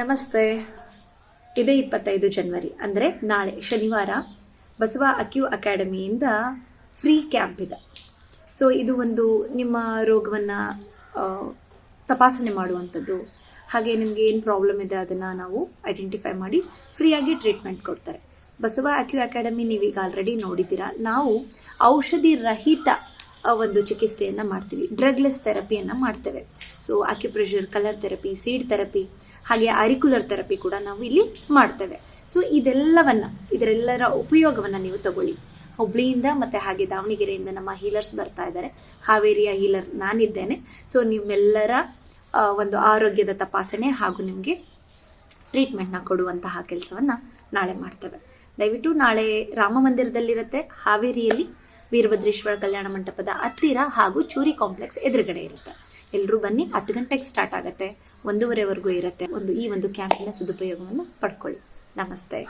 ನಮಸ್ತೆ. ಇದೇ ಇಪ್ಪತ್ತೈದು ಜನವರಿ, ಅಂದರೆ ನಾಳೆ ಶನಿವಾರ ಬಸವ ಅಕ್ಯೂ ಅಕಾಡೆಮಿಯಿಂದ ಫ್ರೀ ಕ್ಯಾಂಪ್ ಇದೆ. ಸೊ ಇದು ಒಂದು ನಿಮ್ಮ ರೋಗವನ್ನು ತಪಾಸಣೆ ಮಾಡುವಂಥದ್ದು. ಹಾಗೆ ನಿಮಗೆ ಏನು ಪ್ರಾಬ್ಲಮ್ ಇದೆ ಅದನ್ನು ನಾವು ಐಡೆಂಟಿಫೈ ಮಾಡಿ ಫ್ರೀಯಾಗಿ ಟ್ರೀಟ್ಮೆಂಟ್ ಕೊಡ್ತಾರೆ. ಬಸವ ಅಕ್ಯೂ ಅಕಾಡೆಮಿ ನೀವೀಗ ಆಲ್ರೆಡಿ ನೋಡಿದ್ದೀರಾ. ನಾವು ಔಷಧಿ ರಹಿತ ಒಂದು ಚಿಕಿತ್ಸೆಯನ್ನು ಮಾಡ್ತೀವಿ. ಡ್ರಗ್ಲೆಸ್ ಥೆರಪಿಯನ್ನು ಮಾಡ್ತೇವೆ. So acupressure colour therapy seed therapy ಹಾಗೆ ಅರಿಕ್ಯುಲರ್ ಥೆರಪಿ ಕೂಡ ನಾವು ಇಲ್ಲಿ ಮಾಡ್ತೇವೆ. ಸೊ ಇದೆಲ್ಲವನ್ನು, ಇದರೆಲ್ಲರ ಉಪಯೋಗವನ್ನು ನೀವು ತಗೊಳ್ಳಿ. ಹುಬ್ಳಿಯಿಂದ ಮತ್ತು ಹಾಗೆ ದಾವಣಗೆರೆಯಿಂದ ನಮ್ಮ ಹೀಲರ್ಸ್ ಬರ್ತಾ ಇದ್ದಾರೆ. ಹಾವೇರಿಯ ಹೀಲರ್ ನಾನಿದ್ದೇನೆ. ಸೊ ನಿಮ್ಮೆಲ್ಲರ ಒಂದು ಆರೋಗ್ಯದ ತಪಾಸಣೆ ಹಾಗೂ ನಿಮಗೆ ಟ್ರೀಟ್ಮೆಂಟ್ನ ಕೊಡುವಂತಹ ಕೆಲಸವನ್ನು ನಾಳೆ ಮಾಡ್ತೇವೆ. ದಯವಿಟ್ಟು ನಾಳೆ ರಾಮ ಮಂದಿರದಲ್ಲಿರುತ್ತೆ ಹಾವೇರಿಯಲ್ಲಿ ವೀರಭದ್ರೇಶ್ವರ ಕಲ್ಯಾಣ ಮಂಟಪದ ಹತ್ತಿರ ಹಾಗೂ ಚೂರಿ ಕಾಂಪ್ಲೆಕ್ಸ್ ಎದುರುಗಡೆ ಇರುತ್ತೆ. ಎಲ್ಲರೂ ಬನ್ನಿ, ಹತ್ತು ಗಂಟೆಗೆ ಸ್ಟಾರ್ಟ್ ಆಗುತ್ತೆ. ಒಂದೂವರೆವರೆಗೂ ಇರುತ್ತೆ. ಒಂದು ಈ ಒಂದು ಕ್ಯಾಂಪಿನ ಸದುಪಯೋಗವನ್ನು ಪಡ್ಕೊಳ್ಳಿ. ನಮಸ್ತೆ.